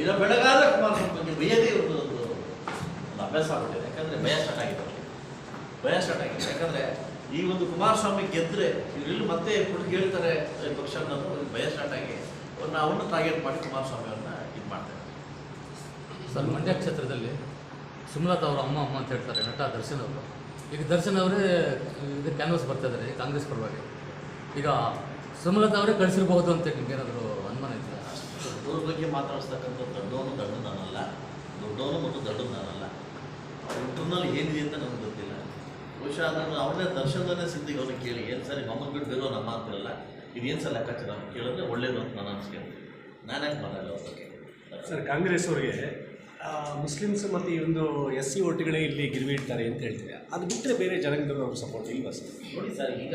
ಇದು ಬೆಳಗಾದ ಕುಮಾರಸ್ವಾಮಿ ಬಯ್ಯದೇ ಒಂದು ಒಂದು ಅಭ್ಯಾಸ ಆಗ್ಬಿಟ್ಟಿದೆ. ಯಾಕಂದ್ರೆ ಭಯ ಸ್ಟಾರ್ಟ್ ಆಗಿದೆ. ಭಯ ಸ್ಟಾರ್ಟ್ ಆಗಿದೆ. ಯಾಕಂದ್ರೆ ಈ ಒಂದು ಕುಮಾರಸ್ವಾಮಿ ಗೆದ್ದರೆ ಇವರಿಲ್ಲ ಮತ್ತೆ ಕುಳಿತು ಹೇಳ್ತಾರೆ ಪಕ್ಷ ಅನ್ನೋದು ಭಯ ಸ್ಟಾರ್ಟ್ ಆಗಿ ಅವ್ರನ್ನ ಅವನ್ನ ಟಾರ್ಗೆಟ್ ಮಾಡಿ ಕುಮಾರಸ್ವಾಮಿ ಅವ್ರನ್ನ ಇದು ಮಾಡ್ತಾರೆ. ಸರ್, ಮಂಡ್ಯ ಕ್ಷೇತ್ರದಲ್ಲಿ ಸುಮಲತಾ ಅವರು ಅಮ್ಮ ಅಮ್ಮ ಅಂತ ಹೇಳ್ತಾರೆ, ನಟ ದರ್ಶನ್ ಅವರು. ಈಗ ದರ್ಶನ್ ಅವರೇ, ಇದು ಕ್ಯಾನ್ವಸ್ ಬರ್ತಾ ಇದ್ದಾರೆ ಕಾಂಗ್ರೆಸ್ ಪರವಾಗಿ. ಈಗ ಸುಮಲತಾ ಅವರೇ ಕಳಿಸಿರ್ಬಹುದು ಅಂತ ನಿಮ್ಗೆ ಏನಾದರೂ ದೊಡ್ಡವ್ರ ಬಗ್ಗೆ ಮಾತಾಡಿಸ್ತಕ್ಕಂಥ ದೊಡ್ಡವನು ದೊಡ್ಡ ನಾನಲ್ಲ. ದೊಡ್ಡವನು ಮತ್ತು ದೊಡ್ಡ ನಾನಲ್ಲ. ಇಂಟರ್ನಲ್ ಏನಿದೆ ಅಂತ ನಮ್ಗೆ ಗೊತ್ತಿಲ್ಲ. ಬಹುಶಃ ಅದನ್ನು ಅವನೇ ದರ್ಶನದನ್ನೇ ಸಿದ್ಧಿಗೆ ಅವ್ರಿಗೆ ಕೇಳಿ ಏನು ಸರಿ ಮಮ್ಮನ್ ಬಿಟ್ಟು ಬೇರೋ ನಮ್ಮ ಅಂತಿರಲ್ಲ ಇದೇನು ಸಲ ಲೆಕ್ಕಾಚಾರ ಕೇಳಿದ್ರೆ ಒಳ್ಳೇದು ಅಂತ ನಾನು ಅನ್ಸ್ಕೊಂತೀನಿ ನಾನ್ಯಾಕೆ ಮಾಡಲ್ಲ ಅವ್ರ ಬಗ್ಗೆ? ಸರ್ ಕಾಂಗ್ರೆಸ್ ಅವರಿಗೆ ಮುಸ್ಲಿಮ್ಸ್ ಮತ್ತು ಈ ಒಂದು ಎಸ್ ಸಿ ಓಟ್ಗಳೇ ಇಲ್ಲಿ ಗಿರಿವಿ ಇಡ್ತಾರೆ ಅಂತ ಹೇಳ್ತೀವಿ ಅದು ಬಿಟ್ಟರೆ ಬೇರೆ ಜನಾಂಗದವರು ಅವ್ರ ಸಪೋರ್ಟ್ ಇಲ್ವಾ ಸರ್? ನೋಡಿ ಸರ್ ಈಗ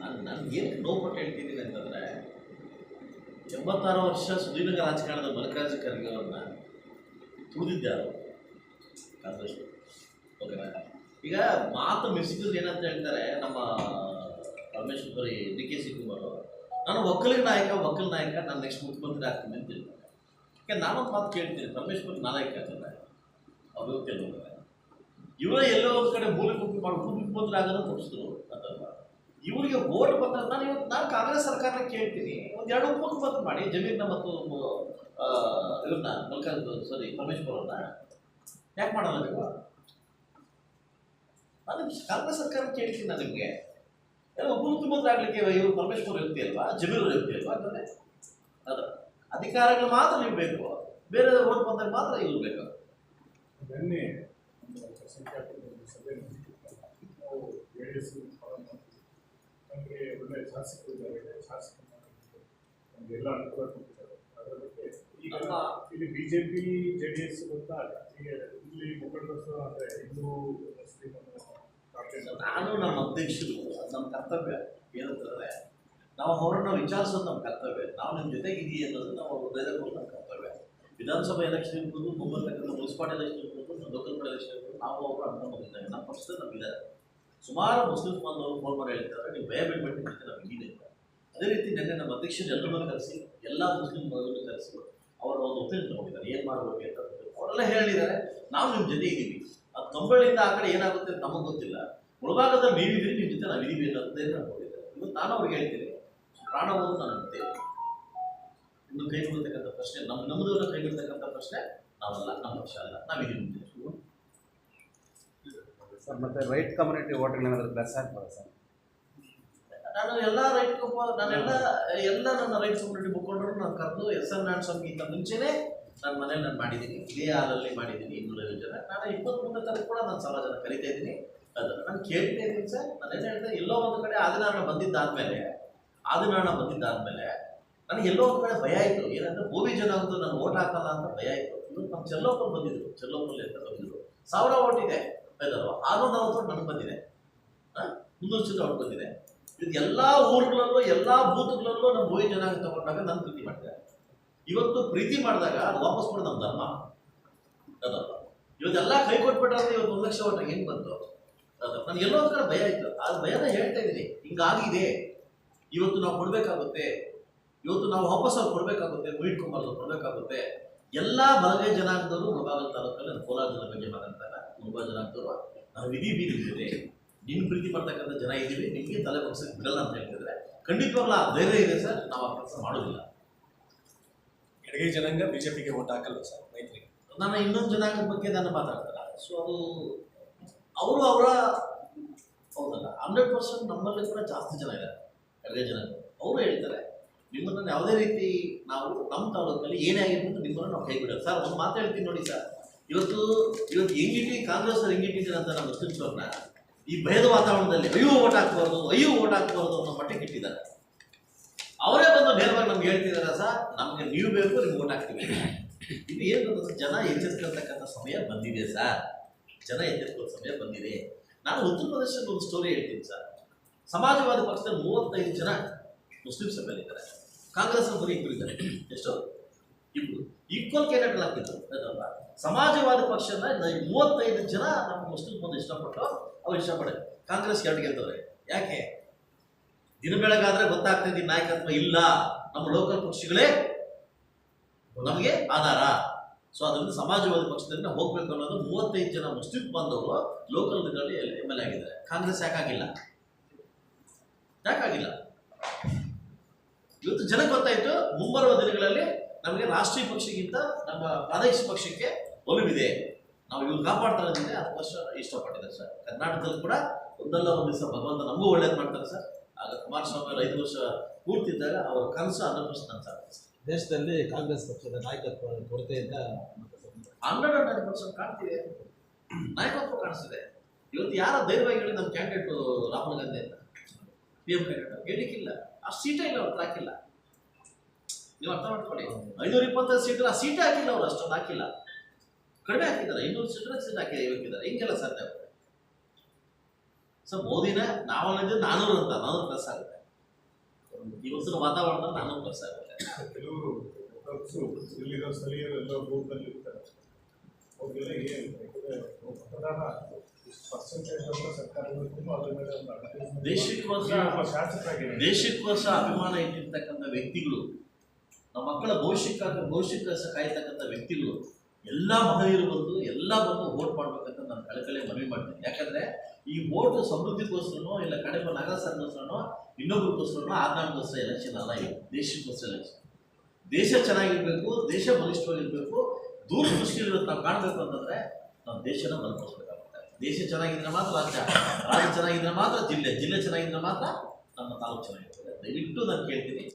ನಾನು ನಾನು ಏನು ನೋವು ಕೊಟ್ಟು ಹೇಳ್ತಿದ್ದೀನಿ ಅಂತಂದರೆ ಎಂಬತ್ತಾರು ವರ್ಷ ಸುದೀರ್ಘ ರಾಜಕಾರಣದ ಮಲ್ಲಿಕಾರ್ಜ ಖರ್ಗೆ ಅವ್ರನ್ನ ತುಳಿದಿದ್ದಾರೆ ಕಾಂಗ್ರೆಸ್ ಓಕೆನಾ ಈಗ ಮಾತು ಮೆಸಿದ್ರು ಏನಂತ ಹೇಳ್ತಾರೆ ನಮ್ಮ ಪರಮೇಶ್ವರಿ ಡಿ ಕೆ ಶಿವಕುಮಾರ್ ಅವರು ನಾನು ಒಕ್ಕಲಿಗ ನಾಯಕ ಒಕ್ಕಲ ನಾಯಕ ನಾನು ನೆಕ್ಸ್ಟ್ ಮುಖ್ಯಮಂತ್ರಿ ಆಗ್ತೀನಿ ಅಂತ ಹೇಳ್ತಾರೆ ಯಾಕೆ ನಾನೊಂದು ಮಾತು ಕೇಳ್ತೀನಿ ಪರಮೇಶ್ವರ್ ನಾಯಕ ಅಂತಂದ್ರೆ ಅವರು ಇವರೇ ಎಲ್ಲೋ ಒಂದು ಕಡೆ ಮೂಲೆ ಮಾಡಿ ಮುಖ್ಯಮಂತ್ರಿ ಆಗೋದು ತಪ್ಪಿಸಿದ್ರು ಅಂತಲ್ವ ಇವರಿಗೆ ಓಟ್ ಬಂದಾಗ ನಾನು ಇವತ್ತು ನಾನು ಕಾಂಗ್ರೆಸ್ ಸರ್ಕಾರನ ಕೇಳ್ತೀನಿ. ಒಂದು ಎರಡು ಉಪಮುಖ್ಯಮಂತ್ರಿ ಮಾಡಿ. ಜಮೀರ್ನ ಮತ್ತು ಇವ್ರನ್ನ ಮಲ್ಕಾರ್ಜುನ ಸಾರಿ ಪರಮೇಶ್ವರ್ ಅವ್ರನ್ನ ಯಾಕೆ ಮಾಡಲ್ಲ ನೀವು? ನಾನು ಕಾಂಗ್ರೆಸ್ ಸರ್ಕಾರ ಕೇಳ್ತೀನಿ ನಾನು ನಿಮಗೆ. ಎಲ್ಲ ಉಪಮುಖ್ಯಮಂತ್ರಿ ಆಗಲಿಕ್ಕೆ ಇವರು ಪರಮೇಶ್ವರ್ ವ್ಯಕ್ತಿ ಅಲ್ವಾ ಜಮೀರ್ ವ್ಯಕ್ತಿ ಅಲ್ವಾ ಅಂತಂದ್ರೆ? ಅದು. ಅಧಿಕಾರಗಳು ಮಾತ್ರ ನೀವು ಬೇಕು. ಬೇರೆ ಓಟ್ ಬಂದಾಗ ಮಾತ್ರ ಇವ್ರು ಬೇಕು. ಸಭೆ ನಡೆದಿತ್ತು. ಒಳ್ಳೆಯ ಶಾಸಕರು ಇದ್ದಾರೆ ಶಾಸಕರು ನಮಗೆಲ್ಲ ಅನುಕೂಲ ಕೊಟ್ಟಿದ್ದಾರೆ ಅದರ ಬಗ್ಗೆ ಈಗ ಇಲ್ಲಿ B J P J D S ಗೊತ್ತಾಗ ಈಗ ಇಲ್ಲಿ ಮುಖಂಡರು ಅಂದರೆ ಹಿಂದೂ ಮುಸ್ಲಿಂ ನಾನು ನಮ್ಮ ಅಧ್ಯಕ್ಷರು ನಮ್ಮ ಕರ್ತವ್ಯ ಏನಂತಂದರೆ ನಾವು ಅವರನ್ನ ವಿಚಾರಿಸೋದು ನಮ್ಮ ಕರ್ತವ್ಯ. ನಾವು ನಿಮ್ಮ ಜೊತೆಗೆ ಇದೀ ಅನ್ನೋದು ನಾವು ಅವ್ರ ಕೊಡೋದು ನಮ್ಮ ಕರ್ತವ್ಯ. ವಿಧಾನಸಭೆ ಎಲೆಕ್ಷನ್ ಇರ್ಬೋದು ಮುಂಬರ್ತಕ್ಕಂಥ ಮುನ್ಸಿಪಾಲ್ ಎಲೆಕ್ಷನ್ ಇರ್ಬೋದು ಲೋಕಲ್ ಎಲೆಕ್ಷನ್ ಇರ್ಬೋದು ನಾವು ಅವರು ಅನುಭವ ಬಂದಿದ್ದೇವೆ ನಮ್ಮ ಪಕ್ಷದ ನಮಗಿದ್ದಾರೆ ಸುಮಾರು ಮುಸ್ಲಿಂ ಬಾಂಧವರು ಫೋನ್ ಮಾಡಿ ಹೇಳ್ತಾರೆ, ನೀವು ಭಯ ಬಿಡ್ಬೇಡಿ ನಮ್ಗೆ ಇದೆ. ಅದೇ ರೀತಿ ನಿನ್ನೆ ನಮ್ಮ ಅಧ್ಯಕ್ಷರು ಎಲ್ಲರನ್ನೂ ಕರೆಸಿ, ಎಲ್ಲ ಮುಸ್ಲಿಂ ಬಾಂಧವರನ್ನು ಕರೆಸಿ ಅವರ ಒಂದು ಒಪಿನಿಯನ್ ತಗೊಂಡಿದ್ದಾರೆ. ಏನು ಮಾಡಬೇಕು ಅಂತ. ಅವರೆಲ್ಲ ಹೇಳಿದ್ದಾರೆ, ನಾವು ನಿಮ್ಮ ಜೊತೆ ಇದ್ದೀವಿ ಅದು ಕಂಬಳಿಯಿಂದ ಆ ಕಡೆ ಏನಾಗುತ್ತೆ ನಮಗೆ ಗೊತ್ತಿಲ್ಲ. ಒಳಭಾಗದಲ್ಲಿ ನೀವಿದ್ದೀರಿ ನಿಮ್ಮ ಜೊತೆ ನಾವು ಇದೀವಿ ಅಂತ ನಾನು ನೋಡಿದ್ದೆ ಇವತ್ತು ನಾನು ಅವ್ರಿಗೆ ಹೇಳ್ತೀನಿ, ಪ್ರಾಣವನ್ನು ನಾನು ಇನ್ನು ಕೈಗೊಳ್ತಕ್ಕಂಥ ಪ್ರಶ್ನೆ ನಮ್ಮ ನಮ್ಮದನ್ನು ಕೈ ಬಿಡ್ತಕ್ಕಂಥ ಪ್ರಶ್ನೆ, ನಾವಲ್ಲ ನಮ್ಮ ಪಕ್ಷ ಅಲ್ಲ ನಾವಿದ್ದೀವಿ. ಸರ್, ಮತ್ತೆ ರೈಟ್ ಕಮ್ಯುನಿಟಿ ಓಟ್ಗಳೇನಾದ್ರೂ ಪ್ಲಸ್ ಆಗ್ಬೋದಾ ಸರ್? ನಾನು ಎಲ್ಲ ರೈಟ್ ನಾನು ನಾನೆಲ್ಲ ಎಲ್ಲ ನನ್ನ ರೈಟ್ ಕಮ್ಯುನಿಟಿ ಮುಖಂಡರು ನಾನು ಕರೆದು ಎಸ್ ಎನ್ ನಾರಾಯಣ ಸ್ವಾಮಿಗಿಂತ ಮುಂಚೆನೇ ನನ್ನ ಮನೇಲಿ ನಾನು ಮಾಡಿದ್ದೀನಿ. ಇದೇ ಹಾಲಲ್ಲಿ ಮಾಡಿದ್ದೀನಿ ಇನ್ನೂರೈವತ್ತು ಜನ. ನಾನು ಇಪ್ಪತ್ತ್ಮೂರನೇ ತಾರೀಕು ಕೂಡ ನಾನು ಸಾವಿರ ಜನ ಕರಿತಾ ಇದ್ದೀನಿ. ಅದು ನಾನು ಕೇಳ್ತಾ ಇದ್ದೀನಿ ಸರ್. ನಾನೇನು ಹೇಳ್ದೆ, ಎಲ್ಲೋ ಒಂದು ಕಡೆ ಆದಿನಾರಾಯಣ ಬಂದಿದ್ದಾದ್ಮೇಲೆ ಆದಿನಾರಾಯಣ ಬಂದಿದ್ದಾದ್ಮೇಲೆ ನನಗೆ ಎಲ್ಲೋ ಒಂದು ಕಡೆ ಭಯ ಆಯಿತು. ಏನಂದ್ರೆ ಭೂಮಿ ಜನ ಅಂತೂ ನಾನು ಓಟ್ ಹಾಕಲ್ಲ ಅಂತ ಭಯ ಆಯಿತು. ನಾನು ನಮ್ಮ ಚೆಲ್ಲೋಪಲ್ಲಿ ಬಂದಿದ್ರು. ಚೆಲ್ಲೋಪಲ್ಲಿ ಅಂತ ಬಂದಿದ್ರು. ಸಾವಿರ ಓಟ್ ಆಯ್ತಲ್ವಾ ಆರ್ನೂರ ನಲವತ್ತು ನನಗೆ ಬಂದಿದೆ ಚಿತ್ರ ಅವ್ರಿಗೆ ಬಂದಿದೆ ಇದು ಎಲ್ಲ ಊರುಗಳಲ್ಲೂ, ಎಲ್ಲ ಬೂತ್ಗಳಲ್ಲೂ ನಮ್ಮ ಬೋಯಿ ಜನಾಂಗ ತಗೊಂಡಾಗ ನಾನು ಪ್ರೀತಿ ಮಾಡಿದೆ ಇವತ್ತು ಪ್ರೀತಿ ಮಾಡಿದಾಗ ಅದು ವಾಪಸ್ ಕೊಡೋದು ನಮ್ಮ ಧರ್ಮ. ಅದಪ್ಪ ಇವತ್ತೆಲ್ಲ ಕೈ ಕೊಟ್ಬಿಟ್ರೆ ಅಂದ್ರೆ ಇವತ್ತು ಒಂದು ಲಕ್ಷ ಓಟ್ ಹೆಂಗೆ ಬಂತು? ಅದಪ್ಪ ನನಗೆ ಎಲ್ಲೋ ಒಂಥರ ಭಯ ಇತ್ತು ಆ ಭಯನ ಹೇಳ್ತಾ ಇದ್ದೀನಿ. ಹಿಂಗಾಗಿದೆ. ಇವತ್ತು ನಾವು ಕೊಡಬೇಕಾಗುತ್ತೆ. ಇವತ್ತು ನಾವು ವಾಪಸ್ ಅವ್ರು ಕೊಡಬೇಕಾಗುತ್ತೆ. ಮೀಟ್ ಕುಮಾರ್ ಕೊಡಬೇಕಾಗುತ್ತೆ. ಎಲ್ಲ ಬಲಗೈ ಜನಾಂಗದವರು ಮುಳಬಾಗಲ್ ತಾಲೂಕಲ್ಲಿ ಕೋಲಾರ ಜನ ಬಗ್ಗೆ ಮಾತಾಡ್ತಾರೆ. ಮುಳಬಾ ಜನಾಂಗದವರು ನಾವು ವಿಧಿ ನಿಮ್ಮ ನಿನ್ ನಿನ್ನ ಪ್ರೀತಿ ಮಾಡ್ತಕ್ಕಂಥ ಜನ ಇದ್ದೀವಿ. ನಿಮಗೆ ತಲೆ ಬಗ್ಸಕ್ಕೆ ಬಿಡಲ್ಲ ಅಂತ ಹೇಳ್ತಿದ್ರೆ ಖಂಡಿತವಾಗ್ಲೂ ಆ ಧೈರ್ಯ ಇದೆ ಸರ್. ನಾವು ಆ ಕೆಲಸ ಮಾಡೋದಿಲ್ಲ. ಎಡಗೈ ಜನಾಂಗ ಬಿಜೆಪಿಗೆ ಓಟ್ ಹಾಕಲ್ಲ ಸರ್ ಮೈತ್ರಿ? ನಾನು ಇನ್ನೊಂದು ಜನಾಂಗದ ಬಗ್ಗೆ ನಾನು ಮಾತಾಡ್ತಾರೆ ಸೊ ಅದು ಅವರು ಅವರ ಹೌದಲ್ಲ ಹಂಡ್ರೆಡ್ ಪರ್ಸೆಂಟ್ ನಮ್ಮಲ್ಲಿ ಕೂಡ ಜಾಸ್ತಿ ಜನ ಇದ್ದಾರೆ. ಎಡಗೈ ಜನಾಂಗ. ಅವರು ಹೇಳ್ತಾರೆ ನಿಮ್ಮನ್ನು ಯಾವುದೇ ರೀತಿ ನಾವು ನಮ್ಮ ತಾಲೂಕಲ್ಲಿ ಏನೇ ಅಂತ ನಿಮ್ಮನ್ನು ನಾವು ಕೈ ಸರ್, ಒಂದು ಮಾತು ಹೇಳ್ತೀನಿ ನೋಡಿ ಸರ್. ಇವತ್ತು ಇವತ್ತು ಹೆಂಗಿಟ್ಟಿ ಕಾಂಗ್ರೆಸ್ ಅವ್ರು ಹೆಂಗಿಟ್ಟಿದ್ದಾರೆ ಅಂತ ನಮ್ಮ ಮುಸ್ಲಿಮ್ಸ್ ಈ ಭಯದ ವಾತಾವರಣದಲ್ಲಿ ಅಯ್ಯೋ ಓಟ್ ಹಾಕ್ಬಾರ್ದು, ಅಯ್ಯೋ ಓಟ್ ಹಾಕ್ಬಾರ್ದು ಅನ್ನೋ ಮಟ್ಟಕ್ಕೆ ಇಟ್ಟಿದ್ದಾರೆ. ಅವರೇ ಬಂದು ನೇರವಾಗಿ ನಮ್ಗೆ ಹೇಳ್ತಿದ್ದಾರೆ ಸರ್? ನಮಗೆ ನೀವು ಬೇಕು, ನಿಮ್ಗೆ ಓಟ್ ಹಾಕ್ತೀವಿ. ಇದು ಏನು ಜನ ಎಚ್ಚರಿಸ್ಕೊಳ್ತಕ್ಕಂಥ ಸಮಯ ಬಂದಿದೆ ಸರ್. ಜನ ಎಚ್ಚೆತ್ಕೊಳ್ಳೋ ಸಮಯ ಬಂದಿದೆ. ನಾನು ಉತ್ತರ ಪ್ರದೇಶದ ಒಂದು ಸ್ಟೋರಿ ಹೇಳ್ತೀನಿ ಸರ್. ಸಮಾಜವಾದಿ ಪಕ್ಷದಲ್ಲಿ ಮೂವತ್ತೈದು ಜನ ಮುಸ್ಲಿಂ ಸಭೆಯಲ್ಲಿದ್ದಾರೆ. ಕಾಂಗ್ರೆಸ್ ಬರೀ ಇಬ್ಬರು ಇದ್ದಾರೆ. ಎಷ್ಟು? ಇಬ್ಬರು ಈಕ್ವಲ್ ಕ್ಯಾಂಡಿಡೇಟ್ ಆಗ್ತಿದ್ರು ಸಮಾಜವಾದ ಪಕ್ಷನ ಮೂವತ್ತೈದು ಜನ ನಮ್ಮ ಮುಸ್ಲಿಂ ಬಂದು ಇಷ್ಟಪಟ್ಟು ಅವ್ರು ಇಷ್ಟಪಡೋದು ಕಾಂಗ್ರೆಸ್ ಎರಡು ಗೆಲ್ತವ್ರೆ? ಯಾಕೆ? ದಿನ ಬೆಳಗಾದ್ರೆ ಗೊತ್ತಾಗ್ತದೆ ನಾಯಕತ್ವ ಇಲ್ಲ. ನಮ್ಮ ಲೋಕಲ್ ಪಕ್ಷಗಳೇ ನಮಗೆ ಆಧಾರ. ಸೊ ಅದರಿಂದ ಸಮಾಜವಾದ ಪಕ್ಷದಿಂದ ಹೋಗ್ಬೇಕು ಅನ್ನೋದು ಮೂವತ್ತೈದು ಜನ ಮುಸ್ಲಿಂ ಬಂದವರು ಲೋಕಲ್ ಇದರಲ್ಲಿ ಎಂ ಎಲ್ ಆಗಿದ್ದಾರೆ. ಕಾಂಗ್ರೆಸ್ ಯಾಕಾಗಿಲ್ಲ? ಯಾಕಾಗಿಲ್ಲ? ಇವತ್ತು ಜನಕ್ಕೆ ಗೊತ್ತಾಯ್ತು ಮುಂಬರುವ ದಿನಗಳಲ್ಲಿ ನಮಗೆ ರಾಷ್ಟ್ರೀಯ ಪಕ್ಷಕ್ಕಿಂತ ನಮ್ಮ ಪ್ರಾದೇಶಿಕ ಪಕ್ಷಕ್ಕೆ ಒಲವಿದೆ. ನಾವು ಇವ್ರು ಕಾಪಾಡ್ತಾ ಇದ್ದೀವಿ ಅದಕ್ಕೋಸ್ಕರ ಇಷ್ಟಪಟ್ಟಿದ್ದಾರೆ ಸರ್. ಕರ್ನಾಟಕದಲ್ಲಿ ಕೂಡ ಒಂದಲ್ಲ ಒಂದು ದಿವಸ ಭಗವಂತ ನಮಗೂ ಒಳ್ಳೇದು ಮಾಡ್ತಾರೆ ಸರ್. ಆಗ ಕುಮಾರಸ್ವಾಮಿ ಅವರು ಐದು ವರ್ಷ ಪೂರ್ತಿ ಇದ್ದಾಗ ಅವರ ಕನಸು ಅನುಭವಿಸ್ತಾನೆ ಸರ್. ದೇಶದಲ್ಲಿ ಕಾಂಗ್ರೆಸ್ ಪಕ್ಷದ ನಾಯಕತ್ವ ಕೊರತೆಯಿಂದ ಹಂಡ್ರೆಡ್ ಹನ್ನೆರಡು ನೈನ್ ಪರ್ಸೆಂಟ್ ಕಾಣ್ತಿದೆ. ನಾಯಕತ್ವ ಕಾಣಿಸ್ತಿದೆ. ಇವತ್ತು ಯಾರ ಧೈರ್ಯವಾಗಿ ಹೇಳಿ ನಮ್ಮ ಕ್ಯಾಂಡಿಡೇಟ್ ರಾಹುಲ್ ಗಾಂಧಿ ಅಂತ? ಎಂ ಕ್ಯಾಂಡಿಡೇಟ್ ಹೇಳಿಕ್ಕಿಲ್ಲ ಆ ಸೀಟೇ ಇಲ್ಲ ಅವ್ರು ಹಾಕಿಲ್ಲ ನೀವು ಅರ್ಥ ಮಾಡ್ಕೊಳ್ಳಿ ಐನೂರ ಇಪ್ಪತ್ತೈದು ಸೀಟ್ ಆ ಸೀಟೇ ಹಾಕಿಲ್ಲ ಅವ್ರು ಅಷ್ಟೊಂದು ಹಾಕಿಲ್ಲ ಕಡಿಮೆ ಹಾಕಿದ್ದಾರೆ ಇನ್ನೂರು ಸೀಟ್ ಸೀಟ್ ಹಾಕಿ ಹಾಕಿದ್ದಾರೆ ಹಿಂಗೆಲ್ಲ ಸಾಧ್ಯ ಆಗುತ್ತೆ ಸೊ ಮೋದಿನ ನಾವು ಅನ್ನೋದು ನಾನೂರು ಅಂತ ನಾನೂರು ಪ್ಲಸ್ ಆಗುತ್ತೆ ಇವತ್ತಿನ ವಾತಾವರಣ ನಾನೂರು ಪ್ಲಸ್ ಆಗುತ್ತೆ ಕೆಲವರು ಇಲ್ಲಿರೋ ಸ್ಥಳೀಯರು ಎಲ್ಲ ಬೂತ್ನಲ್ಲಿ ಇರ್ತಾರೆ ಅವ್ರಿಗೆಲ್ಲ ಏನು ಮತದಾನ ದೇಶಕ್ಕೋಸ್ಕರ ದೇಶಕ್ಕೋಸ್ಕರ ಅಭಿಮಾನ ಇಟ್ಟಿರ್ತಕ್ಕಂಥ ವ್ಯಕ್ತಿಗಳು, ನಮ್ಮ ಮಕ್ಕಳ ಭವಿಷ್ಯಕ್ಕಾಗಿ ಭವಿಷ್ಯಕ್ಕೋಸ್ಕರ ಕಾಯ್ತಕ್ಕಂಥ ವ್ಯಕ್ತಿಗಳು, ಎಲ್ಲ ಮಹಿಳೆಯರು ಬಂದು ಎಲ್ಲ ಬಂದು ವೋಟ್ ಮಾಡ್ಬೇಕಂತ ನಾನು ಕಳಕಳಿ ಮನವಿ ಮಾಡ್ತೀನಿ. ಯಾಕಂದ್ರೆ ಈ ವೋಟ್ ಸಮೃದ್ಧಿಗೋಸ್ಕರನೋ, ಇಲ್ಲ ಕಡಿಮೆ ನಗರ ಸರ್ಗೋಸ್ಕರನೋ ಇನ್ನೊಬ್ರಿಗೋಸ್ಕರನೋ ಆಜ್ಞಾನಗೋಸ್ಕರ ಎಲೆಕ್ಷನ್ ಅಲ್ಲ ಇದು. ದೇಶಕ್ಕೋಸ್ಕರ ಎಲೆಕ್ಷನ್ ದೇಶ ಚೆನ್ನಾಗಿರ್ಬೇಕು, ದೇಶ ಬಲಿಷ್ಠವಾಗಿರ್ಬೇಕು, ದೂರದೃಷ್ಟಿಯಲ್ಲಿ ನಾವು ಕಾಣಬೇಕು ಅಂತಂದ್ರೆ, ನಾವು ದೇಶನ ಬಲಪಡಿಸ್ಬೇಕಾಗುತ್ತೆ. ದೇಶ ಚೆನ್ನಾಗಿದ್ರೆ ಮಾತ್ರ ರಾಜ್ಯ ರಾಜ್ಯ ಚೆನ್ನಾಗಿದ್ರೆ ಮಾತ್ರ ಜಿಲ್ಲೆ ಜಿಲ್ಲೆ ಚೆನ್ನಾಗಿದ್ರೆ ಮಾತ್ರ ನಮ್ಮ ತಾಲೂಕು ಚೆನ್ನಾಗಿರ್ತದೆ. ದಯವಿಟ್ಟು ನಾನು ಕೇಳ್ತೀನಿ.